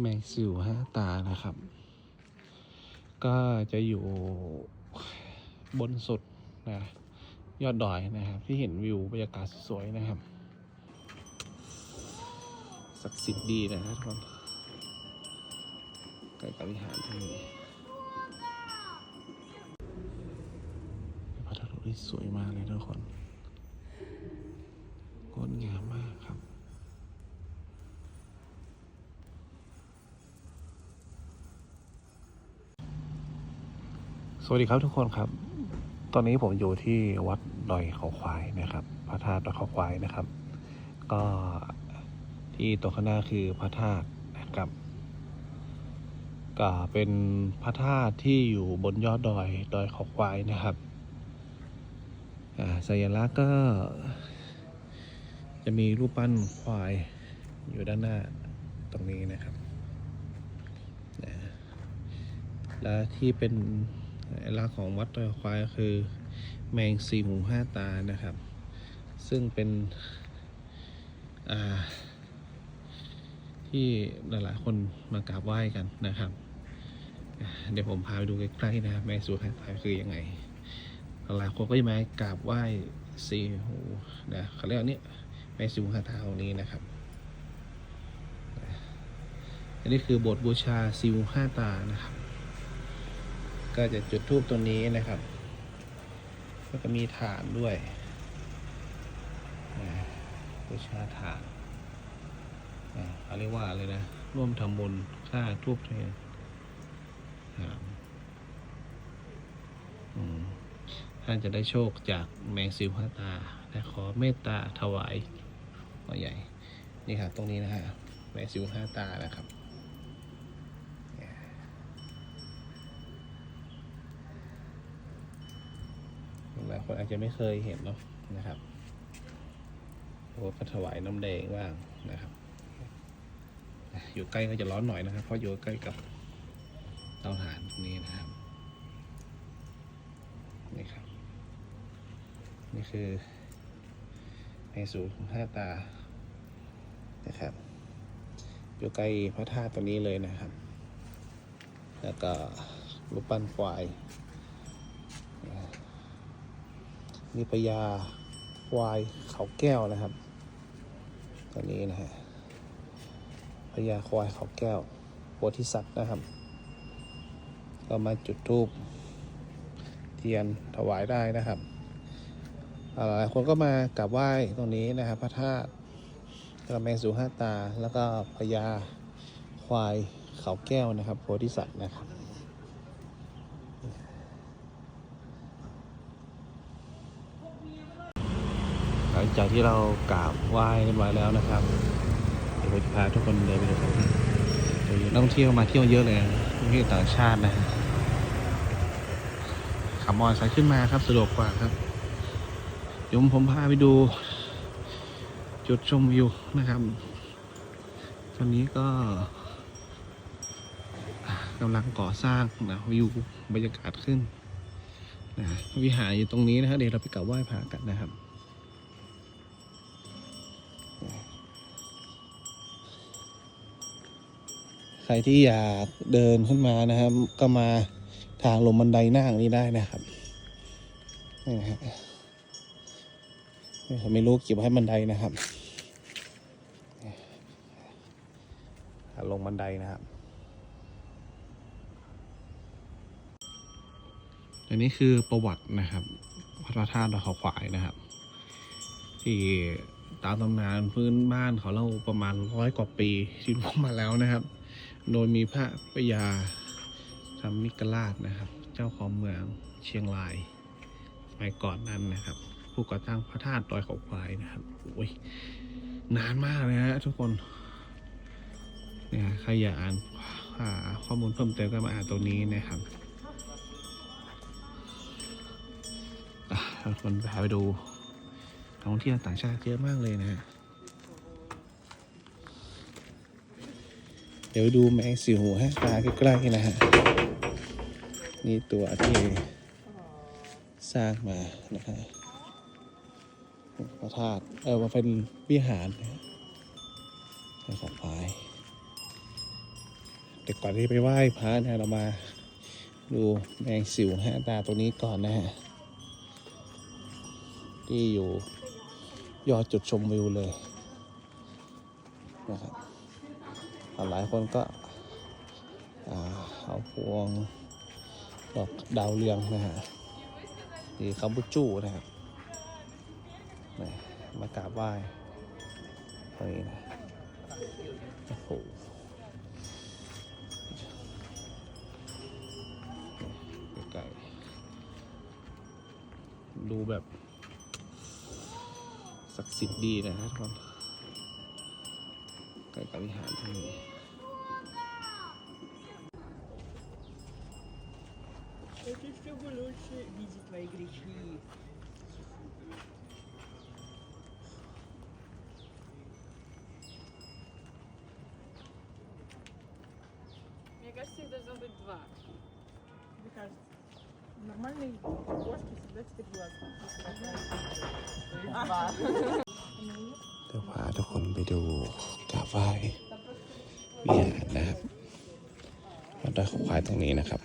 แมงสิวห้าตานะครับ ก็จะอยู่บนสุดนะยอดดอยนะครับ ที่เห็นวิวบรรยากาศสวยๆนะครับศักดิ์สิทธิ์ดีนะทุกคนใกล้กับวิหารที่นี่พระธาตุที่สวยมากเลยทุกคน สวัสดีครับทุกคนครับ ตอนนี้ผมอยู่ที่วัดดอยเขาควายนะครับ พระธาตุดอยเขาควายนะครับ ก็ที่ตัวข้างหน้าคือพระธาตุนะครับก็เป็นพระธาตุที่อยู่บนยอดดอยดอยเขาควายนะครับอ่าสัญลักษณ์ก็ จะมีรูปปั้นควายอยู่ด้านหน้าตรงนี้นะครับ และที่เป็น ลักษณ์ของวัดดอยควายคือแมงสี่หูห้าตานะครับ ซึ่งเป็นอ่าที่หลายๆคนมากราบไหว้กันนะครับ เดี๋ยวผมพาไปดูใกล้ๆนะครับแมงสี่หูห้าตาคือยังไง หลายคนก็จะมากราบไหว้สี่หูนะเขาเรียกว่านี่แมงสี่หูห้าตาองนี้นะครับอันนี้คือบทบูชาสี่หูห้าตานะครับ ก็จะจุดทูบตัวนี้นะครับแล้วก็มีฐานด้วยบูชาฐานนะเขาเรียกว่าอะไรนะ ร่วมทำบุญค่าทูบเทียนครับอืมท่านจะได้โชคจากแมงสิวหาตาและขอเมตตาถวายพ่อใหญ่ นี่ครับ ตรงนี้นะฮะแมงสิวห้าตานะครับ หลาย คนอาจจะไม่เคยเห็นเนาะนะครับโอ้ก็ถวายน้ำแดงบ้างนะครับ อยู่ใกล้ก็จะร้อนหน่อยนะครับ เพราะอยู่ใกล้กับเตาถ่านตรงนี้นะครับนี่ครับ นี่คือในสูตรของห้าตานะครับ อยู่ใกล้พระธาตุตัวนี้เลยนะครับ แล้วก็รูปปั้นควาย มีพญาควายเขาแก้วนะครับ ตัวนี้นะฮะพญาควายเขาแก้วโพธิสัตว์นะครับ ก็มาจุดธูปเทียนถวายได้นะครับหลายคนก็มากราบไหว้ตรงนี้นะครับ พระธาตุแล้วก็แมงสูห้าตา แล้วก็พญาควายเขาแก้วนะครับ โพธิสัตว์นะครับ งจากที่เรากราบไหว้เรียบร้อยแล้วนะครับ เดี๋ยวผมจะพาทุกคนเดินไปดูครับเดี๋ยวนักท่องเที่ยวมาเที่ยวเยอะเลยนักท่องเที่ยวต่างชาตินะขับมอเตอร์ไซค์ขึ้นมาครับสะดวกกว่าครับเดี๋ยวผมพาไปดู จุดชมวิวนะครับ ตอนนี้ก็กำลังก่อสร้างนะวิวบรรยากาศขึ้นนะวิหารอยู่ตรงนี้นะฮะเดี๋ยวเราไปกราบไหว้พระกันนะครับ ใครที่อยากเดินขึ้นมานะครับ ก็มาทางลงบันไดนั่งนี้ได้นะครับนี่นะฮะไม่รู้เกี่ยวให้บันไดนะครับลงบันไดนะครับอันนี้คือประวัตินะครับพระธาตุดอยเขาขวายนะครับ ที่ตามตำนานพื้นบ้านเขาเล่าประมาณร้อยกว่าปีที่ล่วงมาแล้วนะครับ โดยมีพระพยาธรรมิกราชนะครับ เจ้าของเมืองเชียงรายสมัยก่อนนั้นนะครับ ผู้ก่อตั้งพระธาตุดอยเขาควายนะครับโอ้ยนานมากเลยฮะทุกคนเนี่ยใครอยากอ่านข้อมูลเพิ่มเติมก็มาอ่านตรงนี้นะครับทุกคนพาไปดูนักท่องเที่ยวต่างชาติเยอะมากเลยนะฮะ ดี๋ยวดูแมงสีหูฮะตาใกล้ๆนะฮะ นี่ตัวที่สร้างมานะฮะพระธาตุเออมันเป็นวิหารนะฮะในของพายเดี๋ยวก่อนที่ไปไหว้พระนี่ยเรามาดูแมงสิวห้าตาตัวนี้ก่อนนะฮะ ที่อยู่ยอดจุดชมวิวเลยนะครับ หลายคนก็เอาพวงดอกดาวเรืองนะฮะหรือคาบูจูนะครับนะมากราบไหว้ตรงนี้นะโอ้โหใกล้ๆดูแบบศักดิ์สิทธิ์ดีนะฮะทุกคน ใกล้กับวิหารที่นี่ Очень чтобы лучше видеть твои грехи. Мне кажется, их должно быть два. Мне кажется, в нормальной кошке всегда четыре глаза. То есть два. เดี๋ยวพาทุกคนไปดูกราบไหว้วิหารนะครับวัดดอยขควายตรงนี้นะครับ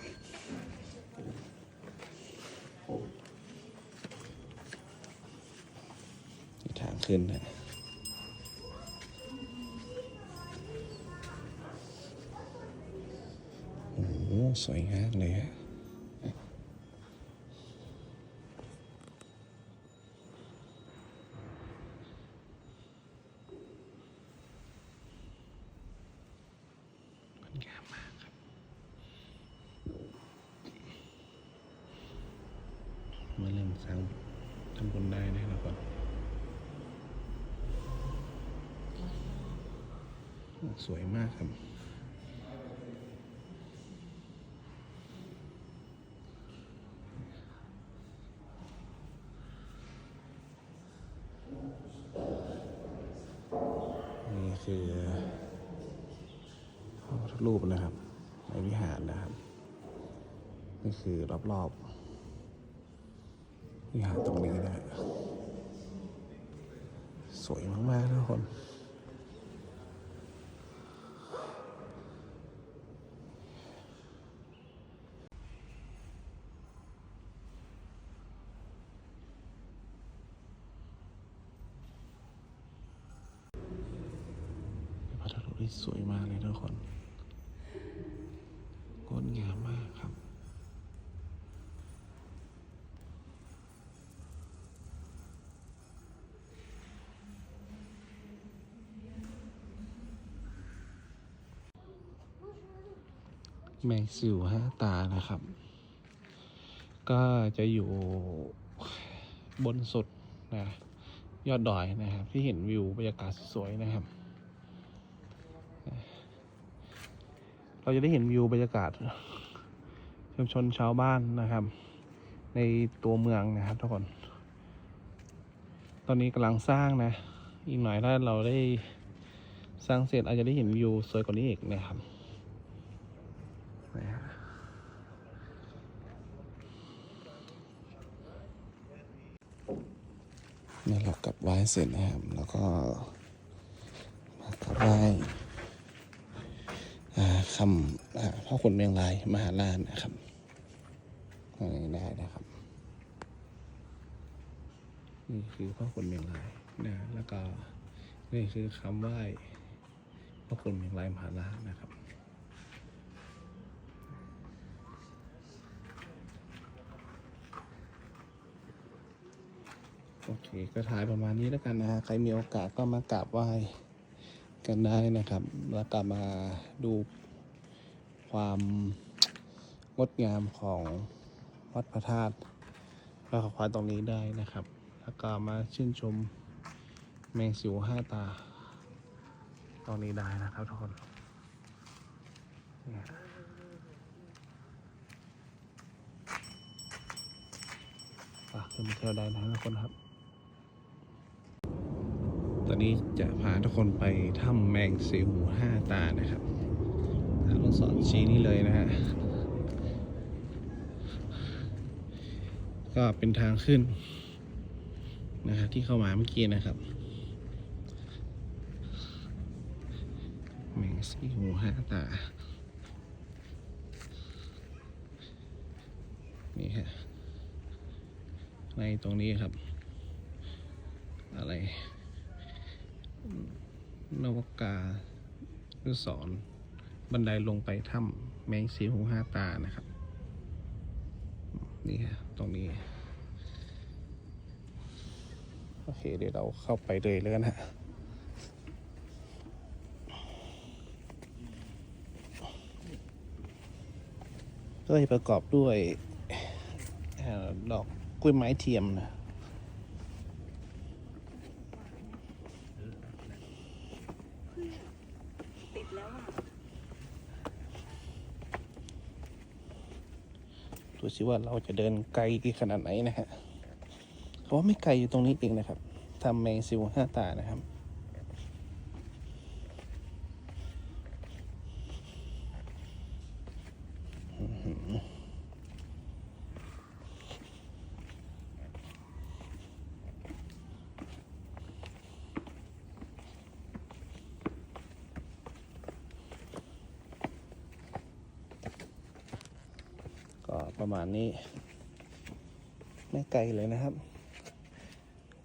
ทางขึ้นนะโอ้สวยงามเลยฮะ มันงามมากครับ มาเริ่ม สร้างทำบุญได้นะทุกคนสวยมากครับนี่คือพระพุทธรูปนะครับ ในวิหารนะครับ นี่คือรอบๆ วิหารตรงนี้นะฮะสวยมากๆทุกคนพระธาตุที่สวยมากเลยทุกคนงดงามมาก มงสิวห้าตานะครับ ก็จะอยู่บนสุดนะยอดดอยนะครับ ที่เห็นวิวบรรยากาศสวยนะครับ เราจะได้เห็นวิวบรรยากาศชุมชนชาวบ้านนะครับ ในตัวเมืองนะครับทุกคน ตอนนี้กำลังสร้างนะ อีกหน่อยถ้าเราได้สร้างเสร็จอาจจะได้เห็นวิวสวยกว่านี้อีกนะครับนะฮะ เนี่ยเรากลับไหว้เสร็จนะครับ แล้วก็มากลับไหว้คำพ่อขุนเมียงรายมหาราชนะครับนี้ได้นะครับนี่คือพ่อขุนเมียงรายนะแล้วก็นี่คือคำไหว้พ่อขุนเมียงรายมหาราชนะครับ โอเคก็ถ่ายประมาณนี้แล้วกันนะฮะใครมีโอกาสก็มากราบไหว้กันได้นะครับ แล้วก็มาดูความงดงามของวัดพระธาตุพระขวายตรงนี้ได้นะครับ แล้วก็มาชื่นชมแมงสิวห้าตา ตรงนี้ได้นะครับทุกคนฝากขึ้นมาเที่ยวได้นะทุกคนครับ ตอนนี้จะพาทุกคนไปถ้ำแมงสีหูห้าตานะครับลูกศรชี้นี่เลยนะฮะ ก็เป็นทางขึ้นนะครับที่เข้ามาเมื่อกี้นะครับ แมงสีหูห้าตา นี่ฮะในตรงนี้ครับ อะไร นวกาหรือสอนบันไดลงไปถ้ำแมงสีหูห้าตานะครับ นี่ฮะตรงนี้ โอเคเดี๋ยวเราเข้าไปเลยแล้วกันฮะก็จะประกอบด้วยดอกกล้วยไม้เทียมนะ ติดแล้วอะ ดูสิว่าเราจะเดินไกลกี่ขนาดไหนนะฮะเขาว่าไม่ไกลอยู่ตรงนี้เองนะครับทำแมงซิวห้าตานะครับ ก็ ประมาณนี้ ไม่ไกลเลยนะครับ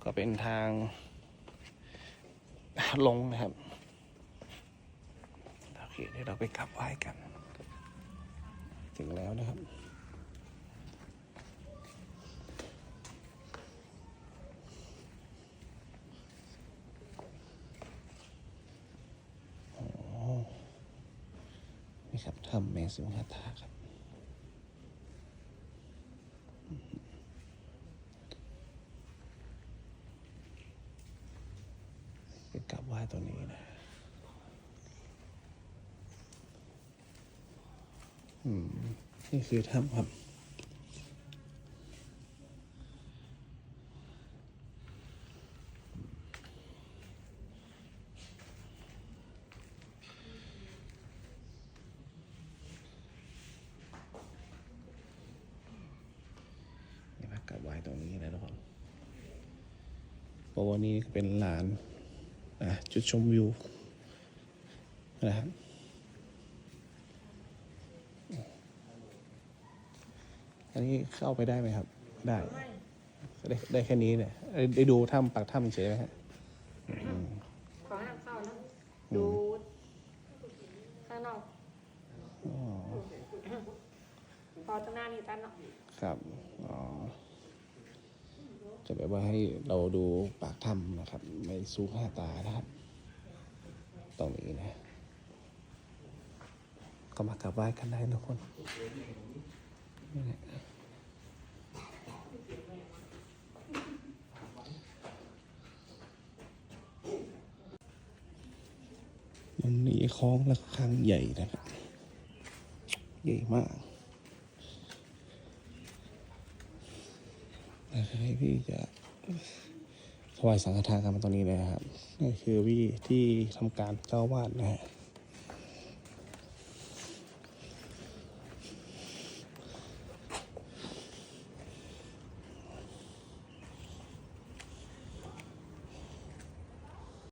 ก็เป็นทางลงนะครับ โอเคเดี๋ยวเราไปกลับไหว้กัน ถึงแล้วนะครับนี่ครับทำแมงสิงหาตาครับ ไปกลับไหว้ตัวนี้นะ อืม นี่คือถ้ำครับนี่มากราบไหว้ตรงนี้นะทุกคนเพราะวันนี้เป็นลานจุดชมวิวนะครับ อันนี้เข้าไปได้ไหมครับ ได้ได้ ได้แค่นี้เนี่ย ได้ได้ดูถ้ำปากถ้ำเฉยไหมฮะอืมขอให้นำเข้านะดูข้างนอกอ๋อพอตรงหน้านี่ตันเนาะครับ อ๋อ จะแบบว่าให้เราดูปากถ้ำนะครับ ไม่ซูห้าตานะครับตรงนี้นะ ก็มากราบไหว้กันได้ทุกคน นี่แหละมันมีคล้องระฆังใหญ่นะครับ ใหญ่มากนะครับให้พี่จะถวายสังฆทานกันมาตรงนี้เลยนะครับนี่คือวิธีที่ทำการเจ้าวาดนะฮะ